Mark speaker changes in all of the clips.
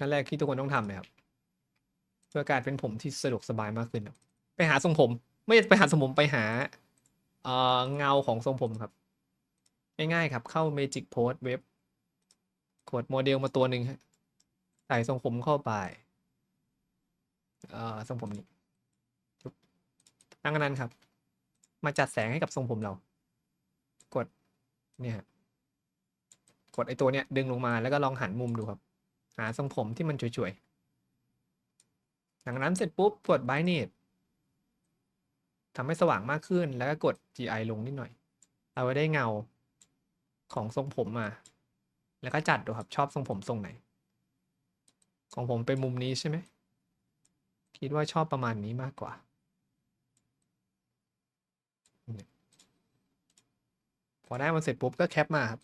Speaker 1: ขั้นแรกที่ทุกคนต้องทำเลยครับเพื่อการเป็นผมที่สะดวกสบายมากขึ้นไปหาทรงผม ไม่ไปหาทรงผมไปหาเอ่อเงาของทรงผมครับ ง่ายๆครับ เข้า Magic Post เว็บกดโมเดลมาตัวหนึ่งใส่ทรงผมเข้าไปเอ่อทรงผมนี้ปุ๊บดังนั้นครับ มาจัดแสงให้กับทรงผมเรา กดเนี่ยกดไอตัวเนี้ยดึงลงมาแล้วก็ลองหันมุมดูครับ หาทรงผมที่มันช่วยๆดังนั้นเสร็จปุ๊บกด b i n a t e ทำให้สว่างมากขึ้นแล้วก็กด GI ลงนิดหน่อยเราจะได้เงาของทรงผมมา แล้วก็จัดดูครับชอบทรงผมทรงไหน ของผมเป็นมุมนี้ใช่ไหม คิดว่าชอบประมาณนี้มากกว่า พอได้มันเสร็จปุ๊บก็แคปมาครับ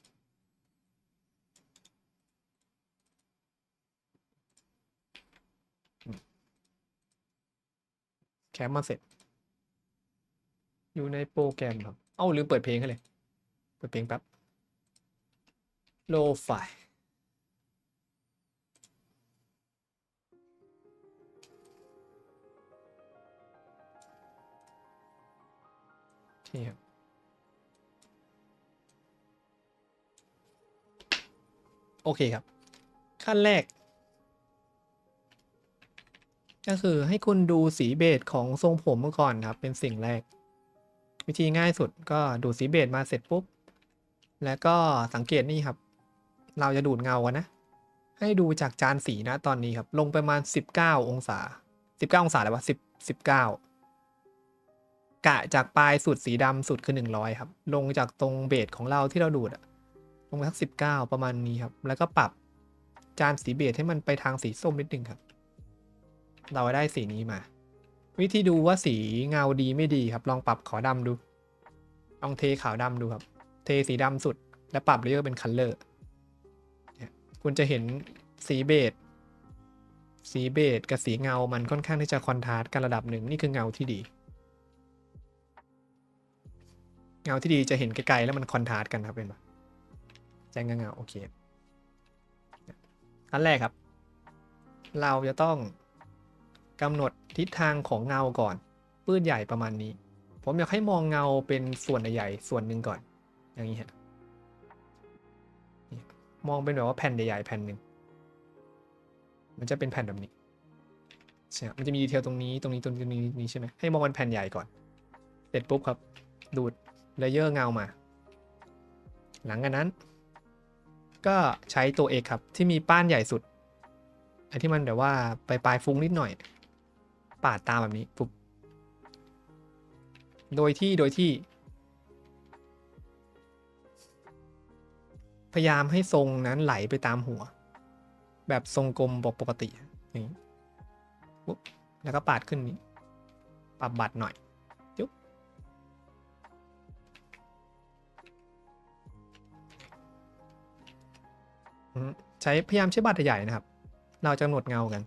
Speaker 1: แคปมาเสร็จ อยู่ในโปรแกรมครับ เอ้าลืมเปิดเพลงให้เลย เปิดเพลงแป๊บโลไฟที่ครับโอเคครับ ขั้นแรก ก็คือให้คุณดูสีเบสของทรงผมมาก่อนครับ เป็นสิ่งแรก วิธีง่ายสุดก็ดูดสีเบสมาเสร็จปุ๊บ แล้วก็สังเกตนี่ครับ เราจะดูดเงากันนะ ให้ดูจากจานสีนะตอนนี้ครับ ลงประมาณ 19 องศา 19 องศาอะไรวะ10 19 กะจากปลายสุดสีดำสุดคือ 100 ครับ ลงจากตรงเบสของเราที่เราดูดอะลงไปสัก19 ประมาณนี้ครับ แล้วก็ปรับจานสีเบสให้มันไปทางสีส้มนิดนึงครับ เราได้สีนี้มา วิธีดูว่าสีเงาดีไม่ดีครับ ลองปรับขาวดำดู ลองเทขาวดำดูครับ เทสีดำสุด แล้วปรับเลเยอร์เป็นคัลเลอร์คุณจะเห็นสีเบสสีเบสกับสีเงามันค่อนข้างที่จะคอนทราสต์กันระดับหนึ่งนี่คือเงาที่ดี เงาที่ดีจะเห็นไกลๆแล้วมันคอนทราสต์กันครับเป็นปะแจ้งเงาโอเคขั้นแรกครับ เราจะต้อง กำหนดทิศทางของเงาก่อนปื้นใหญ่ประมาณนี้ ผมอยากให้มองเงาเป็นส่วนใหญ่ส่วนหนึ่งก่อน อย่างนี้ฮะมองเป็นแบบว่าแผ่นใหญ่ๆแผ่นหนึ่งมันจะเป็นแผ่นแบบนี้ใช่ไหมมันจะมีดีเทลตรงนี้ตรงนี้ตรงนี้ตรงนี้นี้ใช่ไหมให้มองเป็นแผ่นใหญ่ก่อน เสร็จปุ๊บครับ ดูดเลเยอร์เงามา หลังจากนั้น ก็ใช้ตัวเอกครับที่มีป้านใหญ่สุดไอ้ที่มันแบบว่าปลายปลายฟุ้งนิดหน่อย ปาดตามแบบนี้ปุ๊บ โดยที่โดยที่ พยายามให้ทรงนั้นไหลไปตามหัว แบบทรงกลมปกติอย่างนี้ปุ๊บแล้วก็ปาดขึ้นนี้ปรับบัตรหน่อยจุ๊บใช้พยายามใช้บัตรใหญ่นะครับ เราจะกำหนดเงากัน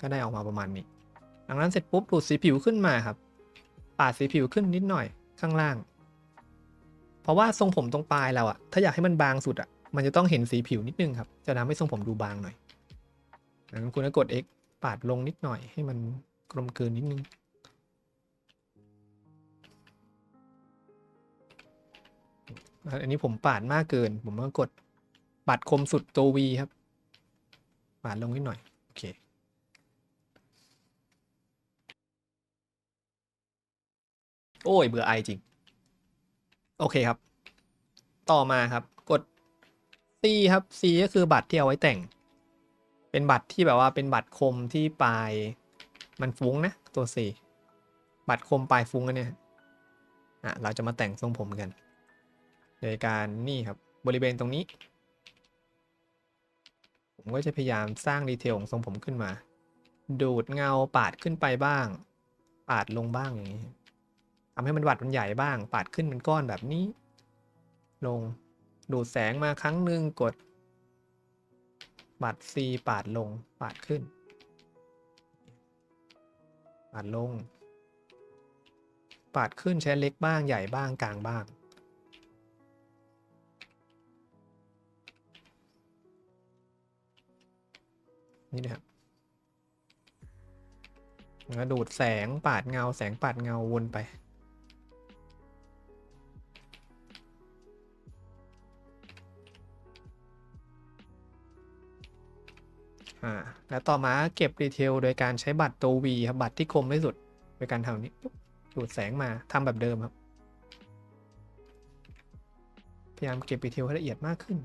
Speaker 1: ก็ได้ออกมาประมาณนี้ หลังนั้นเสร็จปุ๊บดูดสีผิวขึ้นมาครับ ปาดสีผิวขึ้นนิดหน่อยข้างล่าง เพราะว่าทรงผมตรงปลายเราอะถ้าอยากให้มันบางสุดอะมันจะต้องเห็นสีผิวนิดนึงครับ จะทำให้ทรงผมดูบางหน่อยดังนั้นคุณก็กด X ปาดลงนิดหน่อยให้มันกลมเกลืนนิดนึงอันนี้ผมปาดมากเกิน ผมก็กดปัดคมสุดตัว V ครับ ปาดลงนิดหน่อย โอ้ย เบื่อไอจริง โอเคครับ ต่อมาครับ กด C ครับ C ก็คือบัตรที่เอาไว้แต่ง เป็นบัตรที่แบบว่าเป็นบัตรคมที่ปลาย มันฟุ้งนะ ตัว C บัตรคมปลายฟุ้งอันเนี่ยอะเราจะมาแต่งทรงผมกัน โดยการนี่ครับบริเวณตรงนี้ ผมก็จะพยายามสร้างดีเทลของทรงผมขึ้นมา ดูดเงาปาดขึ้นไปบ้าง ปาดลงบ้างอย่างนี้ ทำให้มันวัดมันใหญ่บ้าง ปาดขึ้นเป็นก้อนแบบนี้ ลงดูดแสงมาครั้งหนึ่งกด ปัด C ปาดลง ปาดขึ้น ปาดลง ปาดขึ้นใช้เล็กบ้างใหญ่บ้างกลางบ้างนี่นะครับแล้วดูดแสงปาดเงา แสงปาดเงาวนไป อ่าแล้วต่อมาเก็บดีเทลโดยการใช้บัตรตัว V ครับบัตรที่คมที่สุด โดยการทำนี้ปุ๊บดูดแสงมาทำแบบเดิมครับ พยายามเก็บดีเทลให้ละเอียดมากขึ้น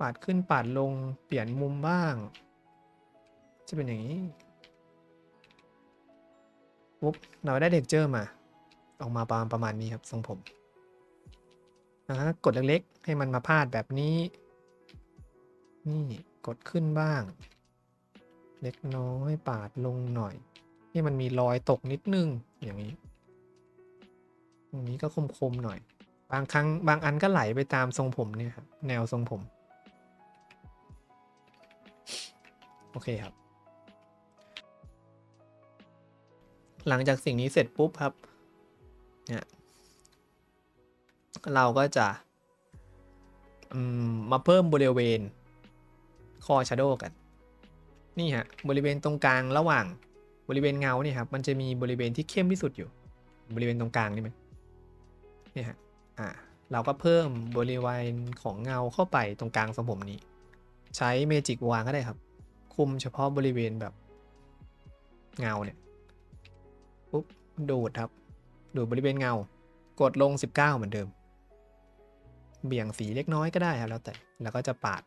Speaker 1: ปาดขึ้นปาดลงเปลี่ยนมุมบ้าง จะเป็นอย่างนี้ปุ๊บเราได้เด็กเจอร์มา ออกมาประมาณประมาณนี้ครับทรงผม นะกดเล็กๆ ให้มันมาพาดแบบนี้ นี่กดขึ้นบ้าง เล็กน้อยปาดลงหน่อยให้มันมีรอยตกนิดนึงอย่างนี้ตรงนี้ก็คมๆหน่อย บางครั้งบางอันก็ไหลไปตามทรงผมเนี่ยครับแนวทรงผม โอเคครับ หลังจากสิ่งนี้เสร็จปุ๊บครับเนี่ย เราก็จะมมาเพิ่มบริเวณคอชาโดกัน นี่ฮะบริเวณตรงกลางระหว่างบริเวณเงาเนี่ยครับมันจะมีบริเวณที่เข้มที่สุดอยู่ บริเวณตรงกลางนี่ไหมนี่ฮะอ่าเราก็เพิ่มบริเวณของเงาเข้าไปตรงกลางทรงผมนี้ ใช้เมจิกวางก็ได้ครับ คุมเฉพาะบริเวณแบบเงาเนี่ยปุ๊บดูดครับ ดูดบริเวณเงากดลง 19 เหมือนเดิม เบี่ยงสีเล็กน้อยก็ได้ครับแล้วแต่แล้วก็จะปาด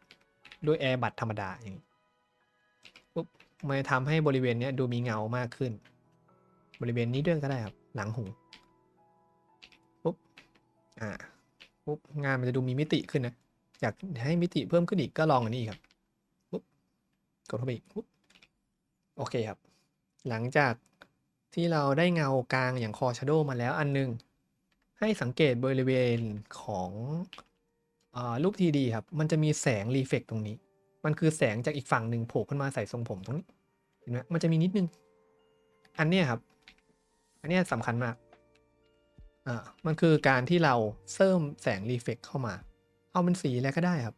Speaker 1: ด้วยแอร์บัตธรรมดาอย่างนี้ปุ๊บมันจะทำให้บริเวณนี้ดูมีเงามากขึ้น บริเวณนี้ด้วยก็ได้ครับ หลังหูปุ๊บอ่าปุ๊บงานมันจะดูมีมิติขึ้นนะอยากให้มิติเพิ่มขึ้นอีกก็ลองอันนี้ครับปุ๊บกดเข้าไปอีกปุ๊บโอเคครับ หลังจากที่เราได้เงากลางอย่างคอชาโดมาแล้วอันหนึง ให้สังเกตบริเวณของอรูปทีดีครับ มันจะมีแสงรีเฟกตรงนี้ มันคือแสงจากอีกฝั่งหนึ่งโผล่ขึ้นมาใส่ทรงผมตรงนี้ เห็นไหมมันจะมีนิดนึง อันเนี้ยครับ อันเนี้ยสำคัญมาก อ่า มันคือการที่เราเสริมแสงรีเฟกเข้ามา เอาเป็นสีอะไรก็ได้ครับ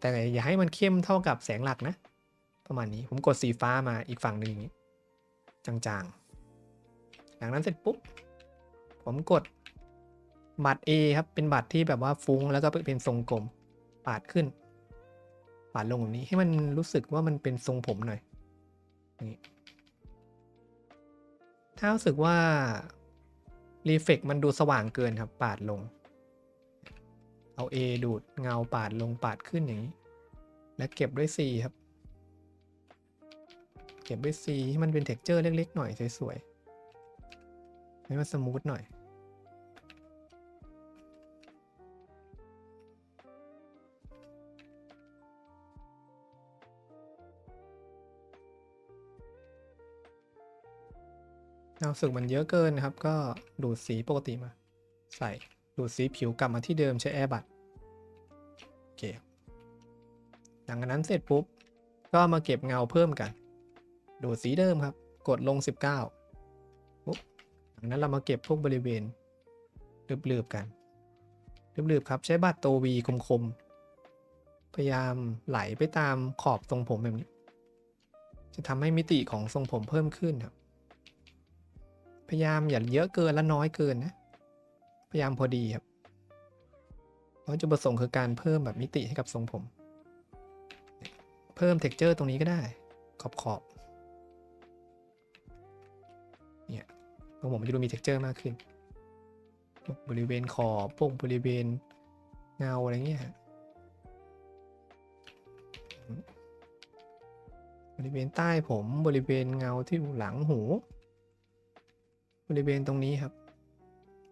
Speaker 1: แต่อย่าให้มันเข้มเท่ากับแสงหลักนะ ประมาณนี้ ผมกดสีฟ้ามาอีกฝั่งหนึ่งอย่างนี้ จางๆ หลังนั้นเสร็จปุ๊บ ผมกด บัตร A ครับ เป็นบัตรที่แบบว่าฟุ้งแล้วก็เป็นทรงกลม ปาดขึ้น ปาดลงแบบนี้ให้มันรู้สึกว่ามันเป็นทรงผมหน่อยนี่ถ้ารู้สึกว่ารีเฟกมันดูสว่างเกินครับ ปาดลง เอา A ดูดเงาปาดลงปาดขึ้นอย่างนี้ และเก็บด้วย C ครับ เก็บด้วย C ให้มันเป็นเท็กเจอร์เล็ก ๆ หน่อยสวยๆให้มันสมูทหน่อย เราสึกมันเยอะเกินนะครับ ก็ดูดสีปกติมา ใส่ดูดสีผิวกลับมาที่เดิมใช้แอร์บัตโอเคหลังจากนั้นเสร็จปุ๊บ ก็มาเก็บเงาเพิ่มกัน ดูดสีเดิมครับ กดลง 19ปุ๊บหลังนั้นเรามาเก็บพวกบริเวณลืบๆกันลืบๆครับใช้บัตรตัว V คมๆ พยายามไหลไปตามขอบทรงผมแบบนี้ จะทำให้มิติของทรงผมเพิ่มขึ้นครับ พยายามอย่าเยอะเกินและน้อยเกินนะ พยายามพอดีครับเพราะจุดประสงค์คือการเพิ่มแบบมิติให้กับทรงผม เพิ่มเท็กเจอร์ตรงนี้ก็ได้ ขอบขอบเนี่ยทรงผมมันจะดูมีเท็กเจอร์มากขึ้น บริเวณขอบพวกบริเวณเงาอะไรเงี้ยฮะบริเวณใต้ผมบริเวณเงาที่หลังหู บริเวณตรงนี้ครับ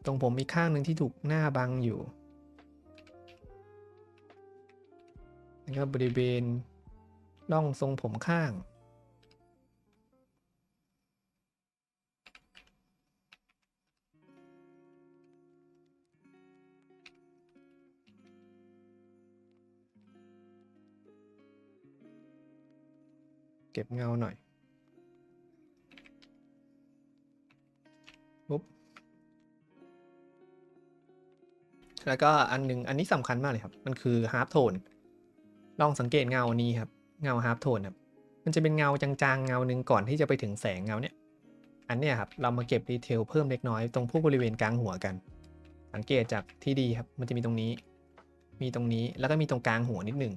Speaker 1: ตรงผมมีข้างหนึ่งที่ถูกหน้าบังอยู่แล้วก็บริเวณร่องทรงผมข้าง เก็บเงาหน่อย ปุ๊บแล้วก็อันหนึ่งอันนี้สำคัญมากเลยครับ มันคือฮาร์ปโทนลองสังเกตเงานี้ครับ เงาฮาร์ปโทนครับมันจะเป็นเงาจางๆ เงาหนึ่งก่อนที่จะไปถึงแสงเงาเนี้ยอันเนี้ยครับ เรามาเก็บดีเทลเพิ่มเล็กน้อยตรงพวกบริเวณกลางหัวกัน สังเกตจากที่ดีครับ มันจะมีตรงนี้ มีตรงนี้ แล้วก็มีตรงกลางหัวนิดหนึ่ง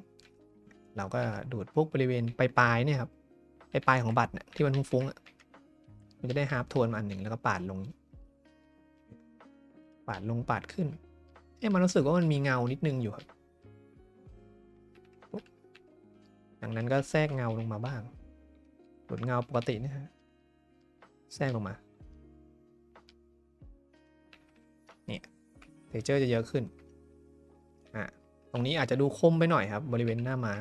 Speaker 1: เราก็ดูดพวกบริเวณปลายๆเนี่ยครับ ปลายๆของบัตรเนี่ยที่มันฟุ้งๆมันจะได้ฮาร์ปโทนมาอันหนึ่งแล้วก็ปาดลง ปาดลงปาดขึ้นเอ๊ะมันรู้สึกว่ามันมีเงานิดนึงอยู่ครับดังนั้นก็แทรกเงาลงมาบ้างดูดเงาปกตินะฮะแทรกลงมาเนี่ยเทเจอร์จะเยอะขึ้นอะตรงนี้อาจจะดูคมไปหน่อยครับ บริเวณหน้ามา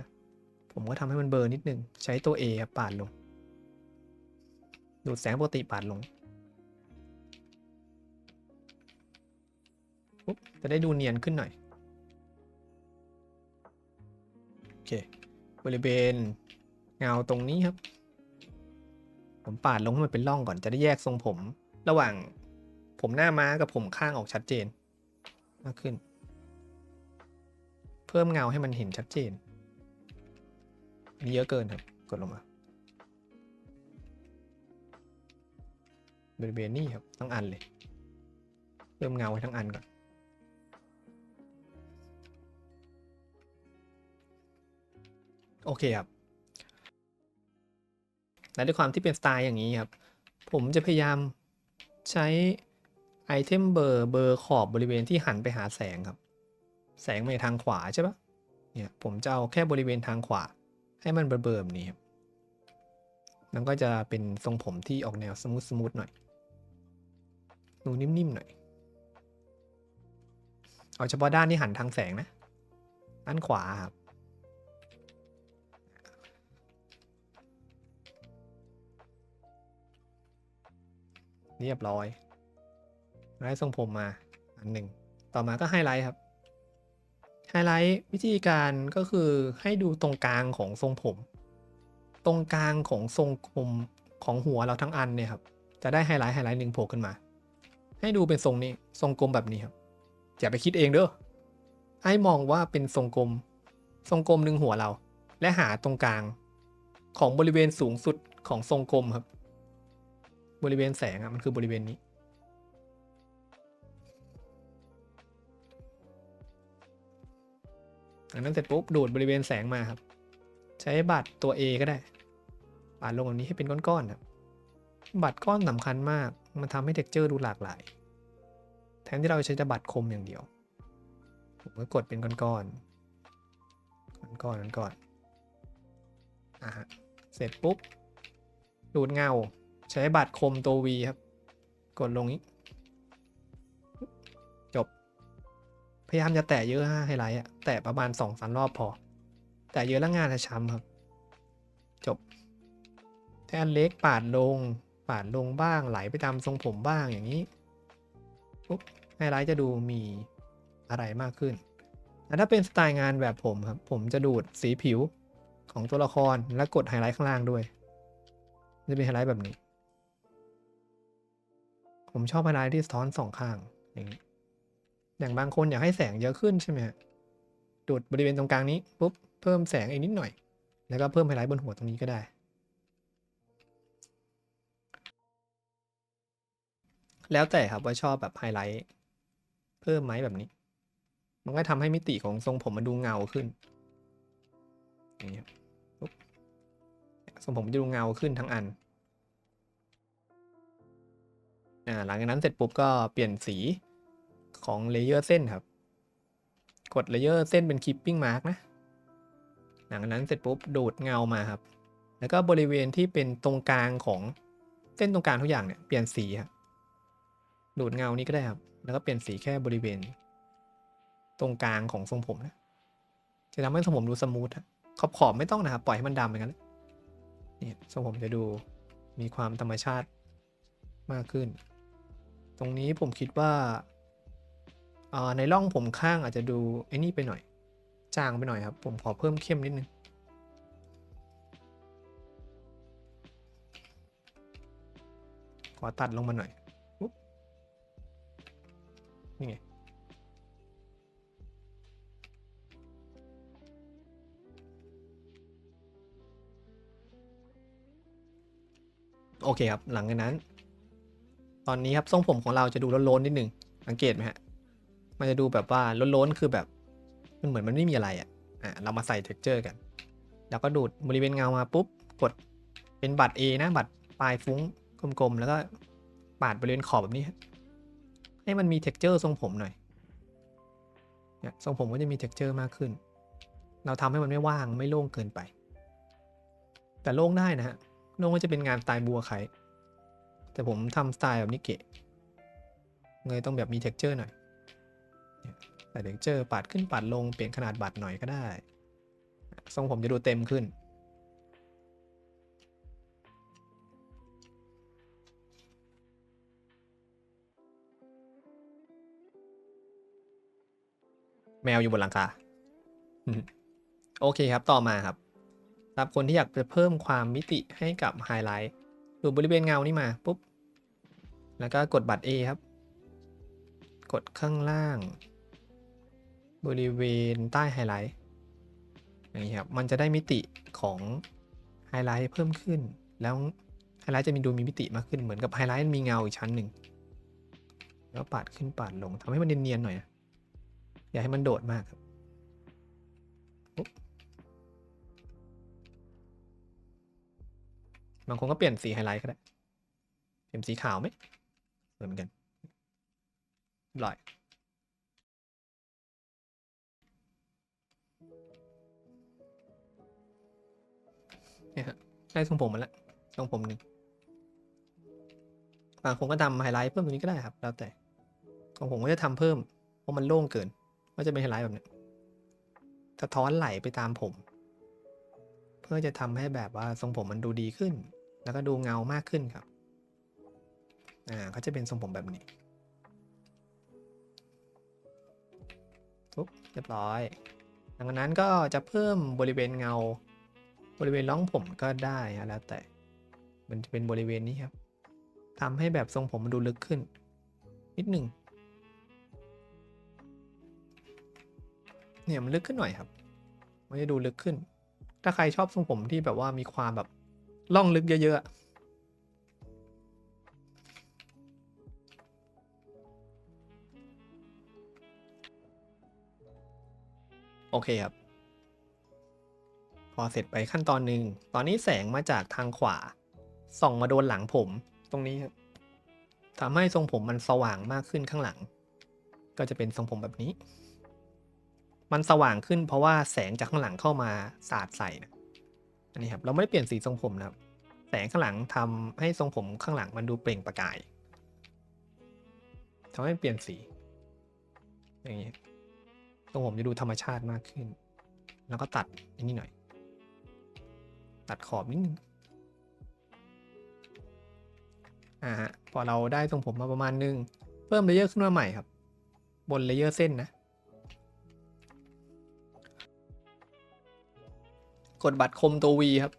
Speaker 1: ผมก็ทำให้มันเบลอร์นิดนึง ใช้ตัว A ครับปาดลง ดูดแสงปกติปาดลง ปุ๊บจะได้ดูเนียนขึ้นหน่อย โอเค บริเวณเงาตรงนี้ครับ ผมปาดลงให้มันเป็นร่องก่อนจะได้แยกทรงผม ระหว่างผมหน้าม้ากับผมข้างออกชัดเจน มากขึ้น เพิ่มเงาให้มันเห็นชัดเจนอันนี้เยอะเกินครับ กดลงมาบริเวณนี้ครับทั้งอันเลยเพิ่มเงาให้ทั้งอันก่อน โอเคครับ และด้วยความที่เป็นสไตล์อย่างนี้ครับ ผมจะพยายามใช้ไอเทมเบอร์เบอร์ขอบบริเวณที่หันไปหาแสงครับ แสงมาทางขวาใช่ปะเนี่ยผมจะเอาแค่บริเวณทางขวา ให้มันเบอร์เบอร์แบบนี้ครับมันก็จะเป็นทรงผมที่ออกแนวสมูทสมูทหน่อยดูนิ่มๆหน่อยเอาเฉพาะด้านที่หันทางแสงนะ ด้านขวาครับ เรียบร้อยได้ทรงผมมาอันหนึ่ง ต่อมาก็ไฮไลท์ครับ ไฮไลท์วิธีการก็คือให้ดูตรงกลางของทรงผม ตรงกลางของทรงผมของหัวเราทั้งอันเนี่ยครับ จะได้ไฮไลท์ไฮไลท์หนึ่งโผล่ขึ้นมา ให้ดูเป็นทรงนี้ทรงกลมแบบนี้ครับ อย่าไปคิดเองเด้อให้มองว่าเป็นทรงกลม ทรงกลมหนึ่งหัวเรา และหาตรงกลางของบริเวณสูงสุดของทรงกลมครับ บริเวณแสงอะมันคือบริเวณนี้ อันนั้นเสร็จปุ๊บดูดบริเวณแสงมาครับ ใช้บัตรตัว A ก็ได้ปาดลงแบบนี้ให้เป็นก้อนๆครับบัตรก้อนสำคัญมาก มันทำให้เท็กเจอร์ดูหลากหลาย แทนที่เราใช้แต่บัตรคมอย่างเดียว ผมก็กดเป็นก้อนๆ ก้อนๆก้อนๆอะเสร็จปุ๊บ ดูดเงา ใช้บัตรคมตัว V ครับ กดลงนี้ จบ พยายามจะแตะเยอะฮะไฮไลท์อะแตะประมาณสองสามรอบพอ แต่เยอะแล้วงานจะช้ำครับ จบแทนเล็กปาดลง ปาดลงบ้างไหลไปตามทรงผมบ้างอย่างนี้ปุ๊บไฮไลท์จะดูมีอะไรมากขึ้นแต่ถ้าเป็นสไตล์งานแบบผมครับ ผมจะดูดสีผิวของตัวละครและกดไฮไลท์ข้างล่างด้วย จะเป็นไฮไลท์แบบนี้ ผมชอบไฮไลท์ที่สะท้อนสองข้าง อย่างนี้อย่างบางคนอยากให้แสงเยอะขึ้นใช่ไหมฮะดูดบริเวณตรงกลางนี้ปุ๊บเพิ่มแสงอีกนิดหน่อย แล้วก็เพิ่มไฮไลท์บนหัวตรงนี้ก็ได้ แล้วแต่ครับว่าชอบแบบไฮไลท์เพิ่มไหมแบบนี้ มันก็ทำให้มิติของทรงผมมันดูเงาขึ้นอย่างนี้ทรงผมจะดูเงาขึ้นทั้งอัน อ่าหลังจากนั้นเสร็จปุ๊บก็เปลี่ยนสีของเลเยอร์เส้นครับ กดเลเยอร์เส้นเป็น keeping mark นะ หลังจากนั้นเสร็จปุ๊บดูดเงามาครับ แล้วก็บริเวณที่เป็นตรงกลางของเส้นตรงกลางทุกอย่างเนี่ยเปลี่ยนสีครับดูดเงานี้ก็ได้ครับ แล้วก็เปลี่ยนสีแค่บริเวณ ตรงกลางของทรงผมนะ จะทำให้ทรงผมดูสมูทขอบขอบไม่ต้องนะครับปล่อยให้มันดำไปงั้นแหละนี่ทรงผมจะดูมีความธรรมชาติมากขึ้น ตรงนี้ผมคิดว่าในร่องผมข้างอาจจะดูไอ้นี่ไปหน่อย จางไปหน่อยครับ ผมขอเพิ่มเข้มนิดนึงขอตัดลงมาหน่อยนี่ไงโอเคครับ หลังจากนั้น ตอนนี้ครับทรงผมของเราจะดูล้นๆนิดนึงสังเกตไหมฮะมันจะดูแบบว่าโล้นๆคือแบบมันเหมือนมันไม่มีอะไรอะอะเรามาใส่เท็กเจอร์กัน แล้วก็ดูดบริเวณเงามาปุ๊บกดเป็นบัตร A นะบัตรปลายฟุ้งกลมๆ แล้วก็ปาดบริเวณขอบแบบนี้ ให้มันมีเท็กเจอร์ทรงผมหน่อยเนี่ยทรงผมก็จะมีเท็กเจอร์มากขึ้น เราทำให้มันไม่ว่างไม่โล่งเกินไป แต่โล่งได้นะฮะโล่งก็จะเป็นงานสไตล์บัวไข่ แต่ผมทำสไตล์แบบนิเกะเลยต้องแบบมีเท็กเจอร์หน่อยเนี่ยใส่เท็กเจอร์ปาดขึ้นปาดลงเปลี่ยนขนาดบัตรหน่อยก็ได้ ทรงผมจะดูเต็มขึ้น แมวอยู่บนหลังคาโอเคครับต่อมาครับสำหรับคนที่อยากจะเพิ่มความมิติให้กับไฮไลท์ดูบริเวณเงานี่มาปุ๊บ แล้วก็กดบัตร A ครับ กดข้างล่าง บริเวณใต้ไฮไลท์อย่างนี้ครับ มันจะได้มิติของไฮไลท์เพิ่มขึ้น แล้วไฮไลท์จะมีดูมีมิติมากขึ้นเหมือนกับไฮไลท์มีเงาอีกชั้นหนึ่ง แล้วปาดขึ้นปาดลงทำให้มันเนียนๆหน่อย อย่าให้มันโดดมากครับบบางคนก็เปลี่ยนสีไฮไลท์ก็ได้ เปลี่ยนสีขาวไหม เหมือนกันเรียบร้อยเนี่ยฮะได้ทรงผมมาแล้วทรงผมหนึ่งบางคนก็ทำไฮไลท์เพิ่มตรงนี้ก็ได้ครับ แล้วแต่ของผมก็จะทำเพิ่ม เพราะมันโล่งเกิน ก็จะเป็นไฮไลท์แบบนี้สะท้อนไหลไปตามผม เพื่อจะทำให้แบบว่าทรงผมมันดูดีขึ้น แล้วก็ดูเงามากขึ้นครับ อ่าก็จะเป็นทรงผมแบบนี้ปุ๊บเรียบร้อยดังนั้นก็จะเพิ่มบริเวณเงา บริเวณร่องผมก็ได้ฮะแล้วแต่มันจะเป็นบริเวณนี้ครับทำให้แบบทรงผมมันดูลึกขึ้น นิดหนึ่งเนี่ยมันลึกขึ้นหน่อยครับมันจะดูลึกขึ้น ถ้าใครชอบทรงผมที่แบบว่ามีความแบบล่องลึกเยอะๆ โอเคครับ พอเสร็จไปขั้นตอนหนึ่ง ตอนนี้แสงมาจากทางขวา ส่องมาโดนหลังผมตรงนี้ครับทำให้ทรงผมมันสว่างมากขึ้นข้างหลัง ก็จะเป็นทรงผมแบบนี้ มันสว่างขึ้นเพราะว่าแสงจากข้างหลังเข้ามาสาดใส่นะอันนี้ครับ เราไม่ได้เปลี่ยนสีทรงผมนะครับ แสงข้างหลังทำให้ทรงผมข้างหลังมันดูเปล่งประกายทำให้เปลี่ยนสี อย่างนี้ ทรงผมจะดูธรรมชาติมากขึ้น แล้วก็ตัดอันนี้หน่อย ตัดขอบนิดนึงอ่าฮะพอเราได้ทรงผมมาประมาณนึง เพิ่มเลเยอร์ขึ้นมาใหม่ครับ บนเลเยอร์เส้นนะ กดบัตรคมตัว V ครับ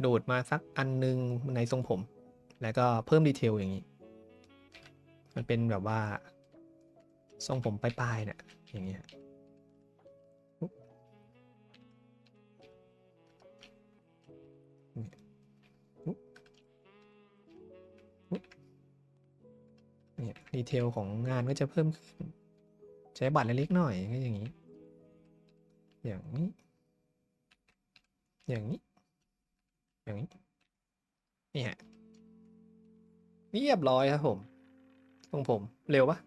Speaker 1: โดดมาสักอันนึงในทรงผม แล้วก็เพิ่มดีเทลอย่างนี้ มันเป็นแบบว่า ทรงผมปลายๆเนี่ย อย่างเงี้ยปุ๊บนี่ปุ๊บปุ๊บเนี่ยดีเทลของงานก็จะเพิ่มขึ้น ใช้บัตรเล็กๆหน่อยก็อย่างนี้ อย่างนี้ อย่างนี้ อย่างนี้ นี่ฮะเรียบร้อยครับผมทรงผมเร็วปะ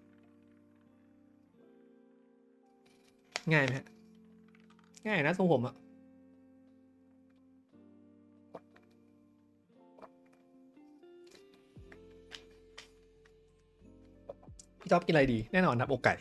Speaker 1: ง่ายไหมฮะ ง่ายนะทรงผมอะพี่จ๊อบกินอะไรดี แน่นอนครับอกไก่